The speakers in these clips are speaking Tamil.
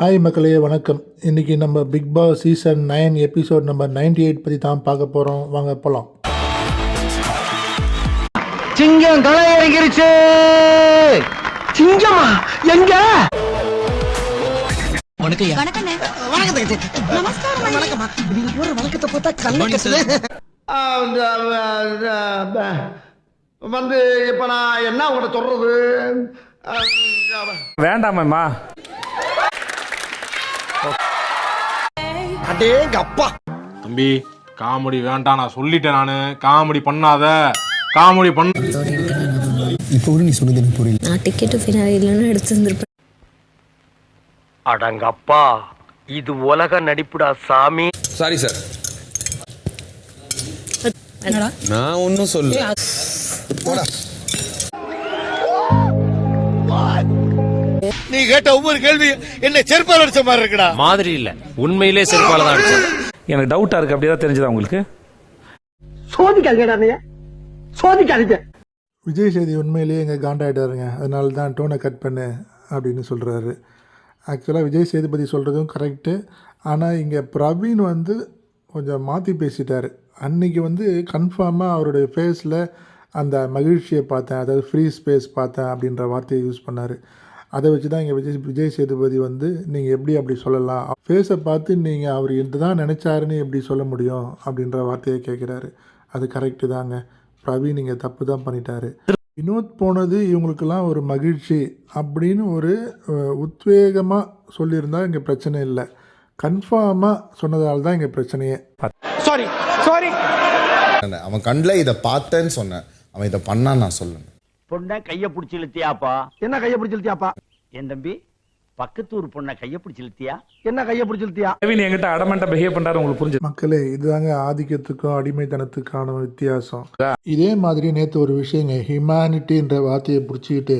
ஹாய் மக்களே வணக்கம். இன்றைக்கி நம்ம Bigg Boss season nine episode number 98 eight பற்றி தான் பார்க்க போகிறோம் வாங்க போகலாம் சிங்கம் களை இறங்கிருச்சு சிங்கமா எங்க வந்து இப்ப நான் என்ன உங்கள்ட்ட சொல்றது? வேண்டாமேம்மா அடேங்க அப்பா தம்பி காமெடி வேண்டாம் நான் சொல்லிட்டேன் நானு. காமெடி பண்ணாத. காமெடி பண்ண நான் டிக்கெட்டு ஃபினாரி இல்லைன்னு எடுத்து வந்திருப்பேன். அடங்கப்பா. இது உலக நடிப்புடா சாமி. சாரி சார் நான் ஒன்றும் சொல்ல நீ கேட்ட ஒவ்வொரு கேள்வி என்ன செருப்பால் அடிச்ச மாதிரி இருக்குடா. மாதிரி இல்ல. உண்மையிலே செருப்பால தான் அடிச்சது எனக்கு டவுட்டா இருக்கு. அப்படியே தான் தெரிஞ்சதா உங்களுக்கு? சோதிக்காதீங்கடா நீ சோதிக்காதீங்க. விஜய் சேதி உண்மையிலேயே எங்கள் காண்டாயிட்டாருங்க. அதனால தான் டோனை கட் பண்ணு அப்படின்னு சொல்கிறாரு ஆக்சுவலாக விஜய் சேதுபதி சொல்கிறதும் கரெக்டு ஆனால் இங்கே பிரவீன் வந்து கொஞ்சம் மாற்றி பேசிட்டார். அன்னைக்கு வந்து கன்ஃபார்மாக அவருடைய ஃபேஸில் அந்த மகிழ்ச்சியை பார்த்தேன். அதாவது ஃப்ரீ ஸ்பேஸ் பார்த்தேன் அப்படின்ற வார்த்தையை யூஸ் பண்ணார். அதை வச்சு தான் இங்கே விஜய் விஜய் சேதுபதி வந்து நீங்கள் எப்படி அப்படி சொல்லலாம்? ஃபேஸை பார்த்து நீங்கள் அவர் இதுதான் நினச்சாருன்னு எப்படி சொல்ல முடியும் அப்படின்ற வார்த்தையை கேட்குறாரு. அது கரெக்டு தாங்க. பிரவீன் நீங்கள் தப்பு தான் பண்ணிட்டாரு. வினோத் போனது இவங்களுக்கெல்லாம் ஒரு மகிழ்ச்சி அப்படின்னு ஒரு உத்வேகமாக சொல்லியிருந்தா இங்கே பிரச்சனை இல்லை. கன்ஃபார்மாக சொன்னதால தான் இங்கே பிரச்சனையே. சாரி சாரி அவன் கண்ணில் இதை பார்த்தேன்னு சொன்னேன். அவன் இதை பண்ணான்னு நான் சொல்லணும். பொண்ண கைய பிடிச்சி இழுத்தியாப்பா? என்ன கைய பிடிச்சி இழுத்தியாப்பா? என் தம்பி பக்கத்து ஊர் பொண்ண கைய பிடிச்சி இழுத்தியா? என்ன கைய பிடிச்சி இழுத்தியா? பிரவீன் என்கிட்ட அடமெண்டா பிஹேவ் பண்றாரு உங்களுக்கு புரிஞ்சு? மக்களே இதுதாங்க ஆதிக்கத்துக்கும் அடிமைத்தனத்துக்கான வித்தியாசம். இதே மாதிரி நேற்று ஒரு விஷயங்க ஹியூமனிட்டின்ற வார்த்தையை பிடிச்சிக்கிட்டு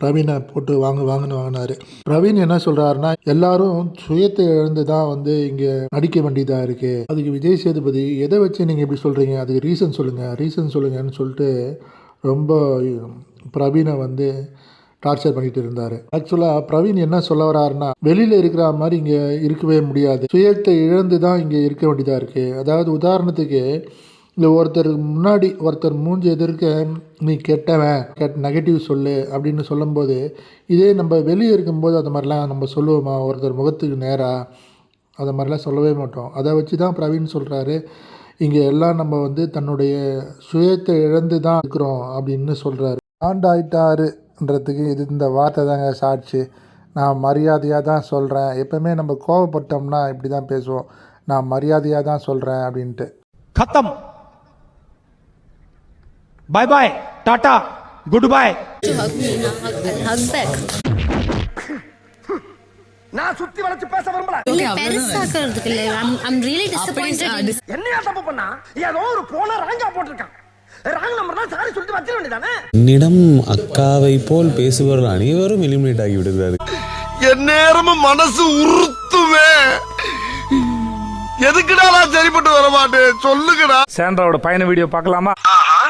பிரவீனை போட்டு வாங்க வாங்கன்னு வாங்கினாரு. பிரவீன் என்ன சொல்றாருன்னா எல்லாரும் சுயத்தை இழந்து தான் வந்து இங்கே நடிக்க வேண்டியதாக இருக்கு. அதுக்கு விஜய் சேதுபதி எதை வச்சு நீங்கள் இப்படி சொல்கிறீங்க அதுக்கு ரீசன் சொல்லுங்கள் ரீசன் சொல்லுங்கன்னு சொல்லிட்டு ரொம்ப பிரவீனை வந்து டார்ச்சர் பண்ணிட்டு இருந்தார். ஆக்சுவலாக பிரவீன் என்ன சொல்ல வராருன்னா வெளியில் இருக்கிற மாதிரி இங்கே இருக்கவே முடியாது. சுயத்தை இழந்து தான் இங்கே இருக்க வேண்டியதாக இருக்குது அதாவது உதாரணத்துக்கு இல்லை ஒருத்தர் முன்னாடி ஒருத்தர் மூஞ்சி எதிர்க்க நீ கெட்டவன் கெட் நெகட்டிவ் சொல்லு அப்படின்னு சொல்லும்போது இதே நம்ம வெளியே இருக்கும்போது அது மாதிரிலாம் நம்ம சொல்லுவோமா? ஒருத்தர் முகத்துக்கு நேராக அதை மாதிரிலாம் சொல்லவே மாட்டோம். அதை வச்சு தான் பிரவீன் சொல்கிறாரு இங்கே எல்லாம் நம்ம வந்து தன்னுடைய சுயத்தை இழந்து தான் இருக்கிறோம் அப்படின்னு சொல்கிறாரு ஆண்டாயிட்டாருன்றதுக்கு இது இந்த வார்த்தை தாங்க சாட்சி. நான் மரியாதையாக தான் சொல்கிறேன் எப்பவுமே நம்ம கோவப்பட்டோம்னா இப்படி தான் பேசுவோம். நான் மரியாதையாக தான் சொல்கிறேன் அப்படின்ட்டு. கத்தம். பை பாய் டாட்டா குட் பாய் நான் சுத்தி வளைச்சு பேச பெருசாக்குறதுக்கு இல்ல. ஐம் ரியலி டிசப்பாயிண்டட் என்னையா தப்பு பண்ணா? ஏதோ ஒரு போன ராங்கா போட்டிருக்கான். ராங் நம்பர் தான் சாரி சொல்லிட்டு வச்சிட வேண்டியதானே? என்னிடம் அக்காவை போல் பேசுபவர் அனைவரும் எலிமினேட் ஆகி விடுகிறார் என் நேரமும் மனசு உறுத்துமே. எதுக்குடா நான் சரிப்பட்டு வர மாட்டேன்? சொல்லுங்கடா. சாண்ட்ராவோட பயண வீடியோ பார்க்கலாமா? ஆஹா.